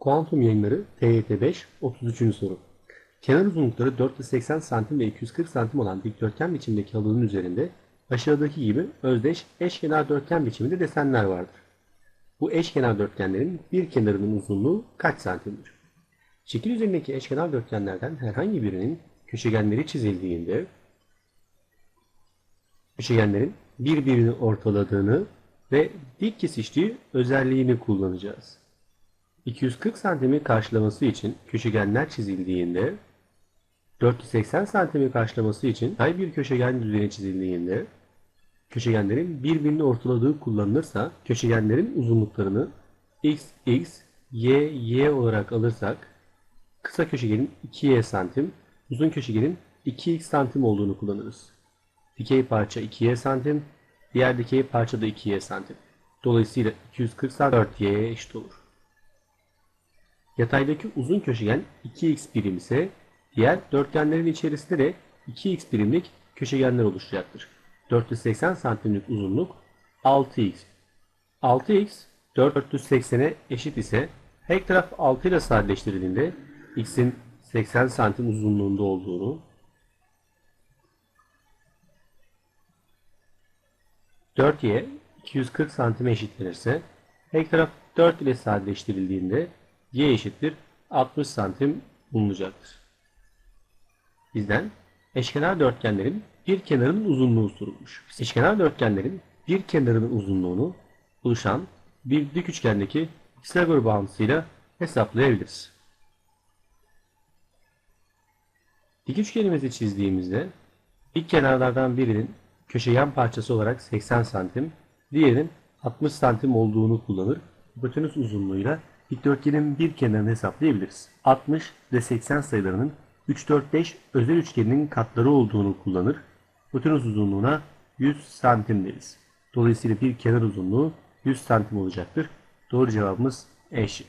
Kuantum yayınları TYT 5 33. soru. Kenar uzunlukları 480 cm ve 240 cm olan dikdörtgen biçimdeki halının üzerinde aşağıdaki gibi özdeş eşkenar dörtgen biçiminde desenler vardır. Bu eşkenar dörtgenlerin bir kenarının uzunluğu kaç santimdir? Şekil üzerindeki eşkenar dörtgenlerden herhangi birinin köşegenleri çizildiğinde köşegenlerin birbirini ortaladığını ve dik kesiştiği özelliğini kullanacağız. 240 santimi karşılaması için köşegenler çizildiğinde 480 santimi karşılaması için yay bir köşegen düzeni çizildiğinde köşegenlerin birbirini ortaladığı kullanılırsa köşegenlerin uzunluklarını x, x, y, y olarak alırsak kısa köşegenin 2y santim, uzun köşegenin 2x santim olduğunu kullanırız. Dikey parça 2y santim, diğer dikey parça da 2y santim. Dolayısıyla 240 santim 4y'ye eşit olur. Yataydaki uzun köşegen 2x birim ise diğer dörtgenlerin içerisinde de 2x birimlik köşegenler oluşacaktır. 480 santimlik uzunluk 6x. 6x 480'e eşit ise her taraf 6 ile sadeleştirildiğinde x'in 80 santim uzunluğunda olduğunu 4y 240 santime eşitlenirse her taraf 4 ile sadeleştirildiğinde y eşittir 60 santim bulunacaktır. Bizden eşkenar dörtgenlerin bir kenarının uzunluğu sorulmuş. Eşkenar dörtgenlerin bir kenarının uzunluğunu oluşan bir dik üçgendeki Pisagor bağıntısıyla hesaplayabiliriz. Dik üçgenimizi çizdiğimizde ilk kenarlardan birinin köşegen parçası olarak 80 santim, diğerinin 60 santim olduğunu kullanır. Hipotenüs uzunluğuyla dikdörtgenin bir kenarını hesaplayabiliriz. 60 ve 80 sayılarının 3, 4, 5 özel üçgeninin katları olduğunu kullanır. Hipotenüs uzunluğuna 100 santim deriz. Dolayısıyla bir kenar uzunluğu 100 santim olacaktır. Doğru cevabımız E şık.